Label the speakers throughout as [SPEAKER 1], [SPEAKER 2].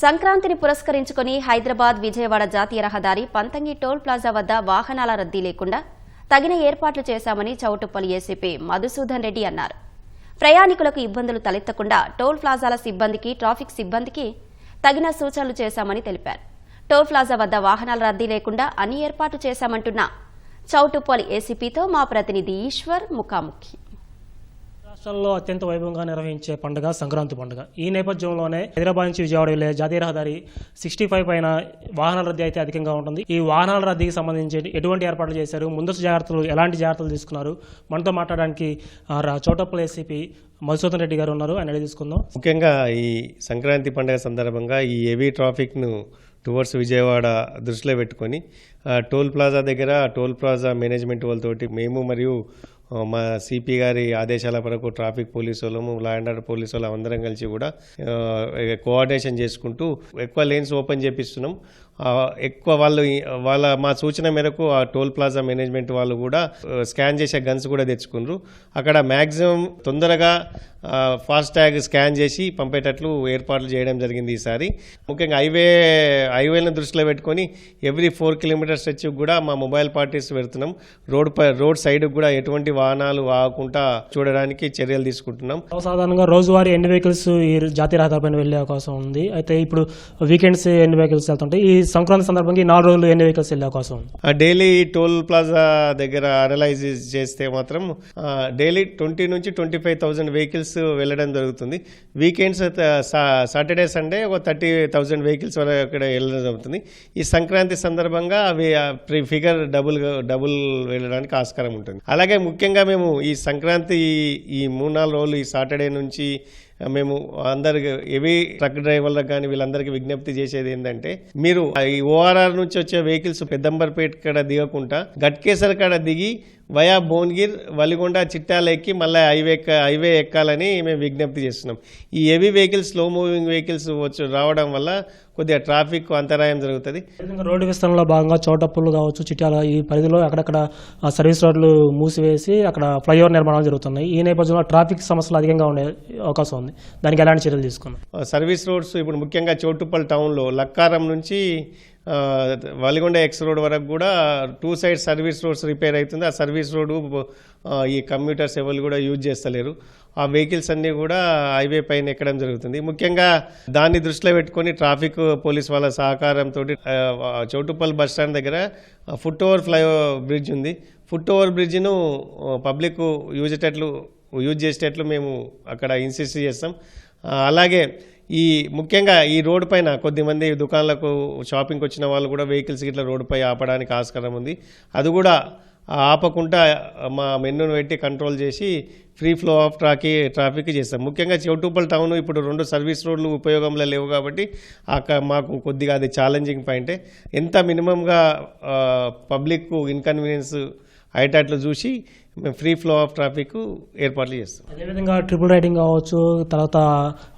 [SPEAKER 1] సంక్రాంతిని పురస్కరించుకుని హైదరాబాద్ విజయవాడ జాతీయ రహదారి పంతంగి టోల్ ప్లాజా వద్ద వాహనాల రద్దీ లేకుండా తగిన ఏర్పాట్లు చేశామని చౌటుప్పల్ ఏసీపీ మధుసూదన్ రెడ్డి అన్నారు. ప్రయాణికులకు ఇబ్బందులు తలెత్తకుండా టోల్ ప్లాజాల సిబ్బందికి ట్రాఫిక్ సిబ్బందికి తగిన సూచనలు చేశామని తెలిపారు. టోల్ ప్లాజా వద్ద వాహనాల రద్దీ లేకుండా అన్ని ఏర్పాట్లు చేశామంటున్న చౌటుప్పల్ ఏసీపీతో మా ప్రతినిధి ఈశ్వర్ ముఖాముఖి.
[SPEAKER 2] రాష్ట్రంలో అత్యంత వైభవంగా నిర్వహించే పండుగ సంక్రాంతి పండుగ. ఈ నేపథ్యంలోనే హైదరాబాద్ నుంచి విజయవాడ వెళ్ళే జాతీయ రహదారి సిక్స్టీ ఫైవ్ పైన వాహనాల రద్దీ అయితే అధికంగా ఉంటుంది. ఈ వాహనాల రద్దీకి సంబంధించి ఎటువంటి ఏర్పాట్లు చేశారు? ముందస్తు జాగ్రత్తలు ఎలాంటి జాగ్రత్తలు తీసుకున్నారు? మనతో మాట్లాడడానికి ఆ, రా- ఏసీపీ మధుసూదన్ రెడ్డి గారు ఉన్నారు. ఆయన తీసుకుందాం
[SPEAKER 3] ముఖ్యంగా ఈ సంక్రాంతి పండుగ సందర్భంగా ఈ హెవీ ట్రాఫిక్ను టువర్డ్స్ విజయవాడ దృష్టిలో పెట్టుకొని టోల్ ప్లాజా దగ్గర టోల్ ప్లాజా మేనేజ్మెంట్ వాళ్ళతోటి మేము మరియు మా సిపి గారి ఆదేశాల వరకు ట్రాఫిక్ పోలీసు వాళ్ళము లా అండ్ ఆర్డర్ పోలీసు వాళ్ళు అందరం కలిసి కూడా కోఆర్డినేషన్ చేసుకుంటూ ఎక్కువ లేన్స్ ఓపెన్ చేపిస్తున్నాం. ఎక్కువ వాళ్ళు వాళ్ళ మా సూచన మేరకు ఆ టోల్ ప్లాజా మేనేజ్మెంట్ వాళ్ళు కూడా స్కాన్ చేసే గన్స్ కూడా తెచ్చుకున్నారు. అక్కడ మ్యాక్సిమం తొందరగా ఫాస్ట్ ట్యాగ్ స్కాన్ చేసి పంపేటట్లు ఏర్పాట్లు చేయడం జరిగింది ఈసారి. ముఖ్యంగా హైవే హైవేలను దృష్టిలో పెట్టుకొని ఎవ్రీ ఫోర్ కిలోమీటర్స్ స్ట్రెచ్ కూడా మా మొబైల్ పార్టీస్ పెడుతున్నాం రోడ్ పై రోడ్ సైడ్ కూడా ఎటువంటి వాహనాలు ఆగకుండా చూడడానికి చర్యలు తీసుకుంటున్నాం.
[SPEAKER 2] సాధారణంగా రోజువారీ ఎన్ని వెహికల్స్ ఈ జాతీయ రహదారి పైన వెళ్ళే అవకాశం ఉంది. అయితే ఇప్పుడు వీకెండ్స్ ఎన్ని వెహికల్స్ వెళ్తుంటాయి? ఈ సంక్రాంతి సందర్భంగా ఈ నాలుగు రోజులు ఎన్ని వెహికల్స్ వెళ్ళే అవకాశం
[SPEAKER 3] డైలీ టోల్ ప్లాజా దగ్గర అనలైజ్ చేస్తే మాత్రం డైలీ ట్వంటీ నుంచి ట్వంటీ ఫైవ్ థౌజండ్ వెహికల్స్ వెళ్ళడం జరుగుతుంది. వీకెండ్స్ సాటర్డే సండే ఒక థర్టీ థౌజండ్ వెహికల్స్ వరకు అక్కడ వెళ్ళడం జరుగుతుంది. ఈ సంక్రాంతి సందర్భంగా అవి ఫిగర్ డబుల్ డబుల్ వెళ్ళడానికి ఆస్కారం ఉంటుంది. అలాగే ముఖ్యంగా మేము ఈ సంక్రాంతి ఈ- మూడు నాలుగు రోజులు ఈ సాటర్డే నుంచి మేము అందరికి ఎవీ ట్రక్ డ్రైవర్లకు కానీ వీళ్ళందరికీ విజ్ఞప్తి చేసేది ఏంటంటే మీరు ఈ ఓఆర్ఆర్ నుంచి వచ్చే వెహికల్స్ పెద్దంబర్పేట కాడ దిగకుండా గట్కేసర్ కాడ దిగి వయా భువనగిర్ వలిగొండ చిట్టాల ఎక్కి మళ్ళీ హైవే హైవే ఎక్కాలని మేము విజ్ఞప్తి చేస్తున్నాం. ఈ heavy vehicles slow moving vehicles వచ్చి రావడం వల్ల కొద్దిగా ట్రాఫిక్ అంతరాయం జరుగుతుంది.
[SPEAKER 2] రోడ్డు విస్తరణలో భాగంగా చోటప్పులు కావచ్చు చిట్యాల ఈ పరిధిలో అక్కడక్కడ సర్వీస్ రోడ్లు మూసివేసి అక్కడ ఫ్లైఓవర్ నిర్మాణాలు జరుగుతున్నాయి. ఈ నేపథ్యంలో ట్రాఫిక్ సమస్యలు అధికంగా ఉండే అవకాశం ఉంది. దానికి ఎలాంటి చర్యలు తీసుకున్నాం
[SPEAKER 3] సర్వీస్ రోడ్స్ ఇప్పుడు ముఖ్యంగా చోటుప్పల్ టౌన్లో లక్కారం నుంచి వలిగొండ ఎక్స్ రోడ్ వరకు కూడా two side service roads repair అవుతుంది. ఆ సర్వీస్ రోడ్డు ఈ కమ్యూటర్స్ ఎవరు కూడా యూజ్ చేస్తలేరు. ఆ వెహికల్స్ అన్నీ కూడా హైవే పైన ఎక్కడం జరుగుతుంది. ముఖ్యంగా దాన్ని దృష్టిలో పెట్టుకొని ట్రాఫిక్ పోలీస్ వాళ్ళ సహకారంతో చౌటుప్పల్ బస్ స్టాండ్ దగ్గర ఫుట్ ఓవర్ ఫ్లై బ్రిడ్జ్ ఉంది. ఫుట్ ఓవర్ బ్రిడ్జ్ను పబ్లిక్ యూజ్ అయ్యేటట్లు యూజ్ చేసేటట్లు మేము అక్కడ ఇన్సిస్ట్ చేస్తాం. అలాగే ఈ ముఖ్యంగా ఈ రోడ్డు పైన కొద్దిమంది దుకాణాలకు షాపింగ్కి వచ్చిన వాళ్ళు కూడా వెహికల్స్ ఇట్లా రోడ్డుపై ఆపడానికి ఆస్కారం ఉంది. అది కూడా ఆపకుండా మా మెన్యూను పెట్టి కంట్రోల్ చేసి ఫ్రీ ఫ్లో ఆఫ్ ట్రాకి ట్రాఫిక్ చేస్తాం. ముఖ్యంగా చౌటుప్పల్ టౌన్ ఇప్పుడు రెండు సర్వీస్ రోడ్లు ఉపయోగంలో లేవు కాబట్టి అక్కడ మాకు కొద్దిగా అది ఛాలెంజింగ్ పాయింటే ఎంత మినిమంగా పబ్లిక్ ఇన్కన్వీనియన్స్ అయ్యేటట్లు చూసి మేము ఫ్రీ ఫ్లో ఆఫ్ ట్రాఫిక్ ఏర్పాట్లు చేస్తాం.
[SPEAKER 2] అదేవిధంగా ట్రిపుల్ రైడింగ్ కావచ్చు తర్వాత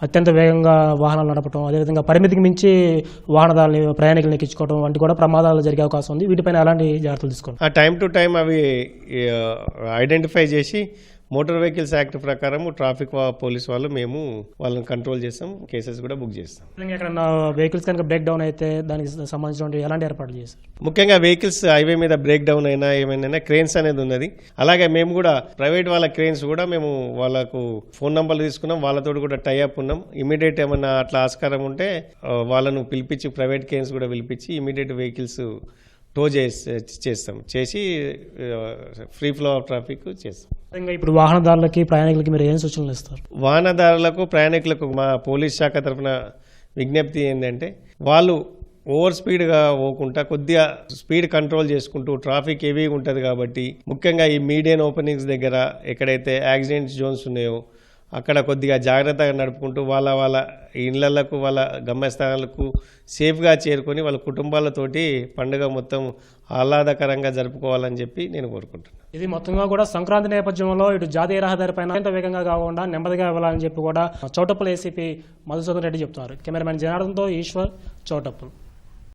[SPEAKER 2] అత్యంత వేగంగా వాహనాలు నడపడం అదేవిధంగా పరిమితికి మించి వాహనదారుని ప్రయాణికులను ఎక్కించుకోవడం వంటి కూడా ప్రమాదాలు జరిగే అవకాశం ఉంది. వీటిపైన ఎలాంటి జాగ్రత్తలు తీసుకోండి
[SPEAKER 3] ఆ టైం టు టైం అవి ఐడెంటిఫై చేసి మోటార్ వెహికల్స్ యాక్ట్ ప్రకారం ట్రాఫిక్ పోలీస్ వాళ్ళు మేము వాళ్ళని కంట్రోల్ చేస్తాం కేసెస్ కూడా బుక్ చేస్తాం.
[SPEAKER 2] ఎక్కడన్నా వెహికల్స్ కనుక బ్రేక్ డౌన్ అయితే దానికి సంబంధించిన ఎలాంటి ఏర్పాట్లు చేశారు
[SPEAKER 3] ముఖ్యంగా వెహికల్స్ హైవే మీద బ్రేక్ డౌన్ అయినా ఏమైనా క్రేన్స్ అనేది ఉన్నది. అలాగే మేము కూడా ప్రైవేట్ వాళ్ళ క్రేన్స్ కూడా మేము వాళ్ళకు ఫోన్ నంబర్లు తీసుకున్నాం. వాళ్ళతో కూడా టైఅప్ ఉన్నాం. ఇమీడియట్ ఏమన్నా అట్లా ఆస్కారం ఉంటే వాళ్ళను పిలిపించి ప్రైవేట్ క్రేన్స్ కూడా పిలిపించి ఇమీడియట్ వెహికల్స్ టో చేసి చేస్తాం. చేసి ఫ్రీ ఫ్లో ఆఫ్ ట్రాఫిక్ చేస్తాం.
[SPEAKER 2] ఇప్పుడు వాహనదారులకి ప్రయాణికులకి మీరు ఏం సూచనలు ఇస్తారు?
[SPEAKER 3] వాహనదారులకు ప్రయాణికులకు మా పోలీస్ శాఖ తరఫున విజ్ఞప్తి ఏంటంటే వాళ్ళు ఓవర్ స్పీడ్గా పోకుండా కొద్దిగా స్పీడ్ కంట్రోల్ చేసుకుంటూ ట్రాఫిక్ హెవీ ఉంటుంది కాబట్టి ముఖ్యంగా ఈ మీడియన్ ఓపెనింగ్స్ దగ్గర ఎక్కడైతే యాక్సిడెంట్ జోన్స్ ఉన్నాయో అక్కడ కొద్దిగా జాగ్రత్తగా నడుపుకుంటూ వాళ్ళ వాళ్ళ ఇళ్ళలకు వాళ్ళ గమ్యస్థానాలకు సేఫ్గా చేరుకొని వాళ్ళ కుటుంబాలతోటి పండుగ మొత్తం ఆహ్లాదకరంగా జరుపుకోవాలని చెప్పి నేను కోరుకుంటున్నాను.
[SPEAKER 2] ఇది మొత్తంగా కూడా సంక్రాంతి నేపథ్యంలో ఇటు జాతీయ రహదారి పైన ఎంత వేగంగా కాకుండా నెమ్మదిగా వెళ్ళాలని చెప్పి కూడా చౌటప్పల్ ఏసీపీ మధుసూదన్ రెడ్డి చెప్తున్నారు. కెమెరామెన్ జనార్దన్తో ఈశ్వర్ చౌటప్పులు.